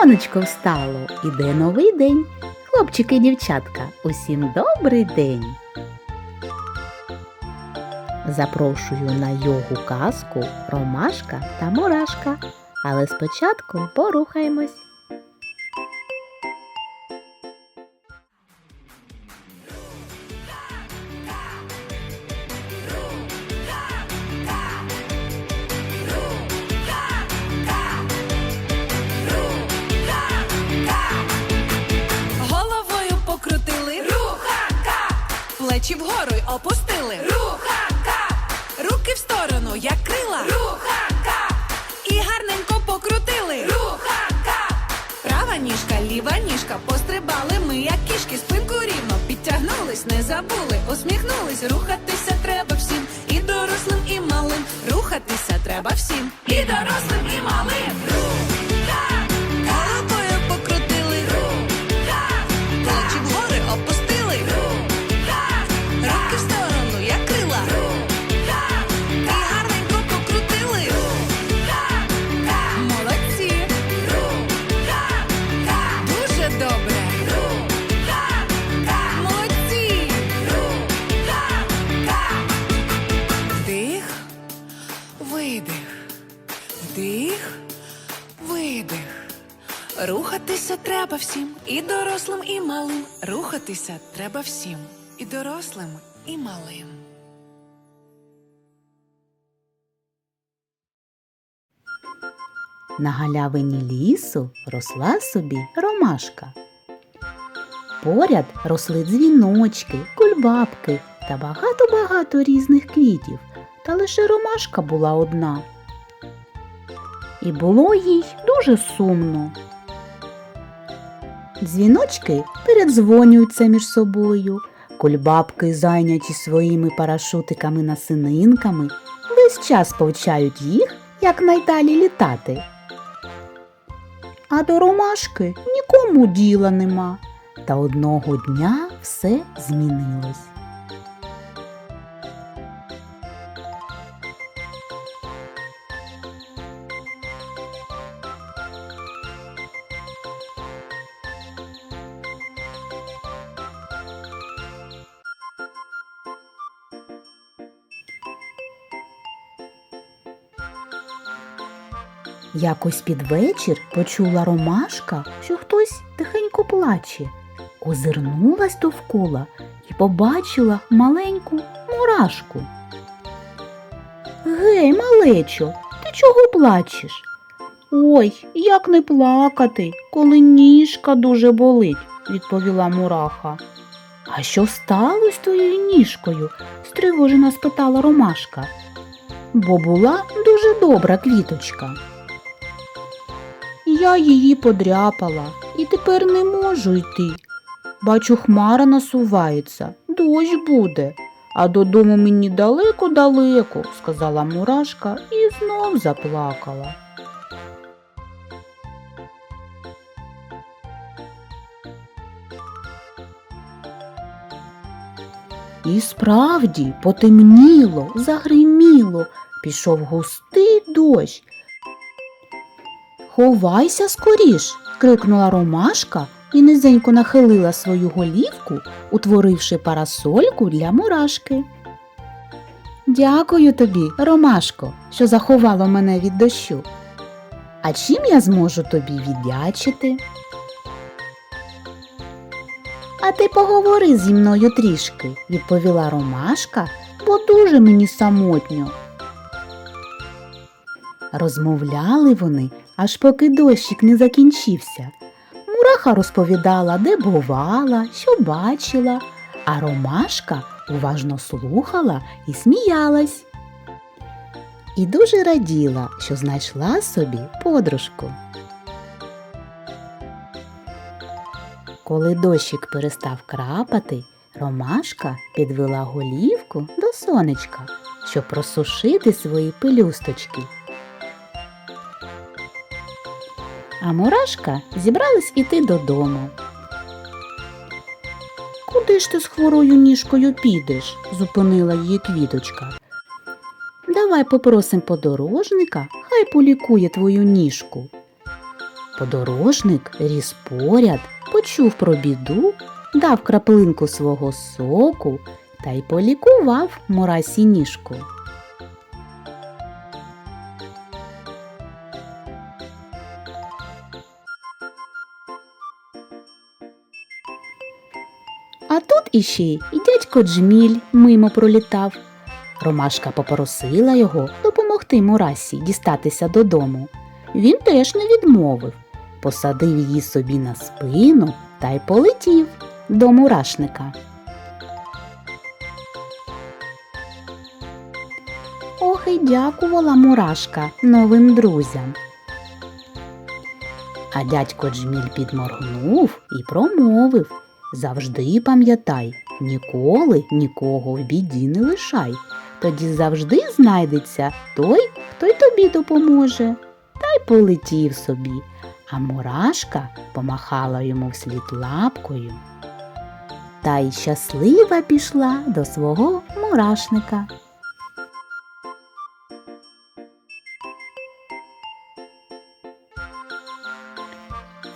сонечко встало, іде новий день. Хлопчики і дівчатка, усім добрий день. Запрошую на йогу казку Ромашка та Мурашка. Але спочатку порухаємось. Плечі вгору й опустили, рухака, руки в сторону, як крила, рухака, і гарненько покрутили, рухака, права ніжка, ліва ніжка, пострибали ми, як кішки, спинку рівно, підтягнулись, не забули, усміхнулись, рухатися треба всім, і дорослим, і малим, рухатися треба всім, і дорослим, і малим. Рухатися треба всім, і дорослим, і малим. Рухатися треба всім, і дорослим, і малим. На галявині лісу росла собі ромашка. Поряд росли дзвіночки, кульбабки та багато-багато різних квітів, та лише ромашка була одна. І було їй дуже сумно. Дзвіночки передзвонюються між собою, кульбабки, зайняті своїми парашутиками насининками, весь час повчають їх, якнайдалі літати. А до ромашки нікому діла нема. Та одного дня все змінилось. Якось під вечір почула ромашка, що хтось тихенько плаче. Озирнулась довкола і побачила маленьку мурашку. Гей, малечо, ти чого плачеш? Ой, як не плакати, коли ніжка дуже болить, відповіла мураха. А що сталося твоєю ніжкою? стривожено спитала ромашка. Бо була дуже добра квіточка. Я її подряпала і тепер не можу йти. Бачу, хмара насувається, дощ буде, а додому мені далеко-далеко, сказала мурашка і знов заплакала. І справді потемніло, загриміло, пішов густий дощ. Ховайся скоріш. крикнула ромашка і низенько нахилила свою голівку, утворивши парасольку для мурашки. Дякую тобі, Ромашко, що заховало мене від дощу. А чим я зможу тобі віддячити? А ти поговори зі мною трішки, відповіла Ромашка, бо дуже мені самотньо. Розмовляли вони, аж поки дощик не закінчився. Мураха розповідала, де бувала, що бачила, а Ромашка уважно слухала і сміялась. І дуже раділа, що знайшла собі подружку. Коли дощик перестав крапати, Ромашка підвела голівку до сонечка, щоб просушити свої пелюсточки. А мурашка зібралась іти додому. Куди ж ти з хворою ніжкою підеш? зупинила її квіточка. Давай попросим подорожника, хай полікує твою ніжку. Подорожник ріс поряд, почув про біду, дав краплинку свого соку та й полікував Мурасі ніжку. Тут іще й дядько Джміль мимо пролітав. Ромашка попросила його допомогти Мурасі дістатися додому. Він теж не відмовив, посадив її собі на спину та й полетів до мурашника. Ох і дякувала мурашка новим друзям. А дядько Джміль підморгнув і промовив Завжди пам'ятай, ніколи нікого в біді не лишай. Тоді завжди знайдеться той, хто й тобі допоможе. Та й полетів собі, а мурашка помахала йому вслід лапкою. Та й щаслива пішла до свого мурашника.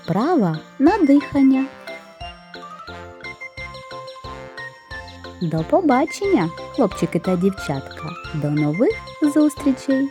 Вправа на дихання. До побачення, хлопчики та дівчатка. До нових зустрічей!